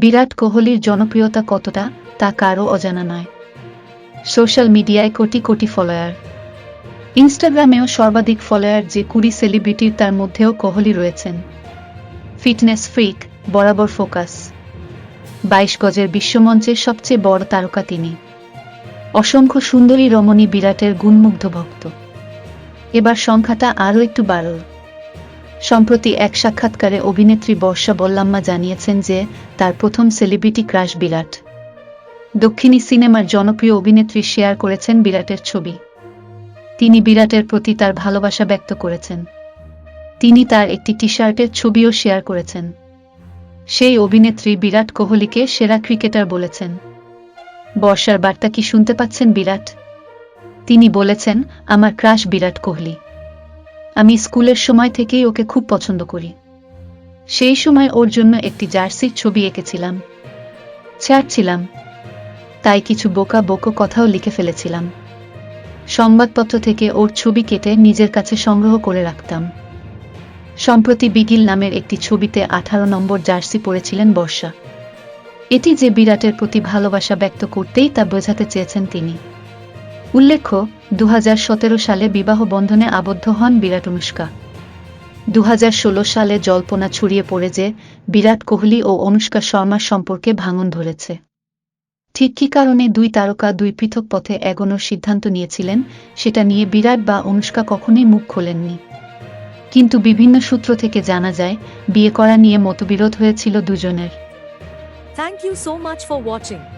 বিরাট কোহলির জনপ্রিয়তা কতটা, তা কারও অজানা নয়। সোশ্যাল মিডিয়ায় কোটি কোটি ফলোয়ার। ইনস্টাগ্রামেও সর্বাধিক ফলোয়ার যে কুড়ি সেলিব্রিটির তার মধ্যেও কোহলি রয়েছেন। ফিটনেস ফ্রিক, বরাবর ফোকাস। বাইশ গজের বিশ্বমঞ্চের সবচেয়ে বড় তারকা তিনি। অসংখ্য সুন্দরী রমণী বিরাটের গুণমুগ্ধ ভক্ত। এবার সংখ্যাটা আরও একটু বাড়ল। সম্প্রতি এক সাক্ষাৎকারে অভিনেত্রী বর্ষা বল্লাম্মা জানিয়েছেন যে, তার প্রথম সেলিব্রিটি ক্রাশ বিরাট। দক্ষিণী সিনেমার জনপ্রিয় অভিনেত্রী শেয়ার করেছেন বিরাটের ছবি। তিনি বিরাটের প্রতি তার ভালোবাসা ব্যক্ত করেছেন। তিনি তার একটি টি শার্টের ছবিও শেয়ার করেছেন। সেই অভিনেত্রী বিরাট কোহলিকে সেরা ক্রিকেটার বলেছেন। বর্ষার বার্তা কি শুনতে পাচ্ছেন বিরাট? তিনি বলেছেন, আমার ক্রাশ বিরাট কোহলি। আমি স্কুলের সময় থেকেই ওকে খুব পছন্দ করি। সেই সময় ওর জন্য একটি জার্সির ছবি এঁকেছিলাম। ছাড়ছিলাম। তাই কিছু বোকা বোকো কথাও লিখে ফেলেছিলাম। সংবাদপত্র থেকে ওর ছবি কেটে নিজের কাছে সংগ্রহ করে রাখতাম। সম্প্রতি বিগিল নামের একটি ছবিতে আঠারো নম্বর জার্সি পরেছিলেন বর্ষা। এটি যে বিরাটের প্রতি ভালোবাসা ব্যক্ত করতেই তা বোঝাতে চেয়েছেন তিনি। উল্লেখ্য দু হাজার সতেরো সালে বিবাহ বন্ধনে আবদ্ধ হন বিরাট অনুষ্কা। দু হাজার ষোলো সালে জল্পনা ছড়িয়ে পড়ে যে বিরাট কোহলি ও অনুষ্কা শর্মার সম্পর্কে ভাঙন ধরেছে। ঠিক কী কারণে দুই তারকা দুই পৃথক পথে এগোনোর সিদ্ধান্ত নিয়েছিলেন, সেটা নিয়ে বিরাট বা অনুষ্কা কখনোই মুখ খোলেননি। কিন্তু বিভিন্ন সূত্র থেকে জানা যায়, বিয়ে করা নিয়ে মতবিরোধ হয়েছিল দুজনের। Thank you so much for watching.